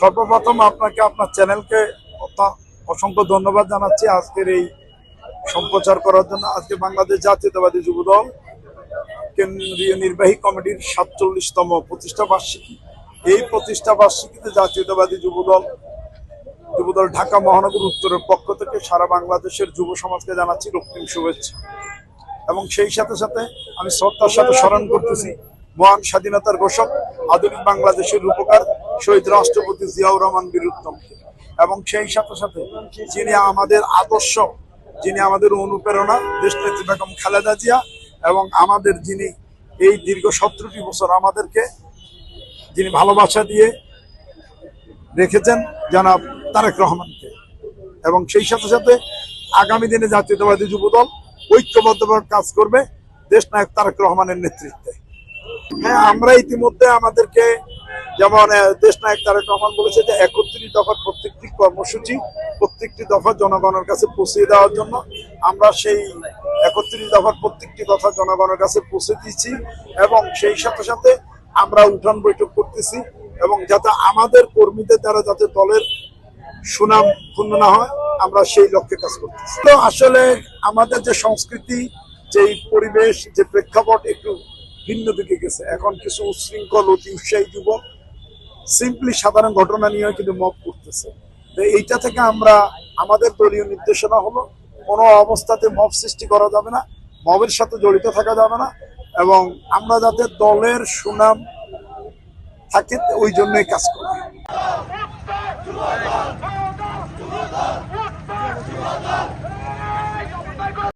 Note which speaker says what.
Speaker 1: সর্বপ্রথম আপনাকে আপনার চ্যানেলকে অসংখ্য ধন্যবাদ জানাচ্ছি আজকের এই সম্প্রচার করার জন্য। আজকে বাংলাদেশ জাতীয়তাবাদী যুবদল কেন্দ্রীয় নির্বাহী কমিটির সাতচল্লিশতম প্রতিষ্ঠা বার্ষিকী। এই প্রতিষ্ঠা বার্ষিকীতে জাতীয়তাবাদী যুবদল যুবদল ঢাকা মহানগর উত্তরের পক্ষ থেকে সারা বাংলাদেশের যুব সমাজকে জানাচ্ছি রক্তিম শুভেচ্ছা। এবং সেই সাথে সাথে আমি শ্রদ্ধার সাথে স্মরণ করতেছি মহান স্বাধীনতার ঘোষক আধুনিক বাংলাদেশের রূপকার শহীদ রাষ্ট্রপতি জিয়াউর রহমান বীর উত্তমকে এবং সেই সাথে সাথে যিনি আমাদের আদর্শ, যিনি আমাদের অনুপ্রেরণা, দেশনেত্রী বেগম খালেদা জিয়া এবং আমাদের যিনি এই দীর্ঘ সতেরোটি বছর আমাদেরকে যিনি ভালোবাসা দিয়ে রেখেছেন জনাব তারেক রহমানকে। এবং সেই সাথে সাথে আগামী দিনে জাতীয়তাবাদী যুবদল ঐক্যবদ্ধভাবে কাজ করবে দেশ নায়ক তারেক রহমানের নেতৃত্বে। হ্যাঁ আমরা ইতিমধ্যে আমাদেরকে যেমন দেশ নায়ক তারেক রহমান বলেছে যে একত্রিশ দফার প্রত্যেকটি কর্মসূচি, প্রত্যেকটি দফা জনগণের কাছে পৌঁছে দেওয়ার জন্য আমরা সেই একত্রিশ দফার প্রত্যেকটি দফা জনগণের কাছে পৌঁছে দিয়েছি এবং সেই সাথে সাথে আমরা উঠান বৈঠক করতেছি এবং যাতে আমাদের কর্মীদের দ্বারা যাতে দলের সুনাম ক্ষুণ্ণ না হয়, আমরা সেই লক্ষ্যে কাজ করতেছি। তো আসলে আমাদের যে সংস্কৃতি, যে পরিবেশ, যে প্রেক্ষাপট একটু ভিন্ন দিকে গেছে। এখন কিছু উশৃঙ্খল অতি উৎসাহী যুবক সিম্পলি সাধারণ ঘটনা নিয়ে কিন্তু মব করতেছে। তো এইটা থেকে আমরা আমাদের দলীয় নির্দেশনা হলো, কোনো অবস্থাতে মব সৃষ্টি করা যাবে না, মবের সাথে জড়িত থাকা যাবে না, এবং আমরা যাতে দলের সুনাম থাকে, ওই জন্যই কাজ করি।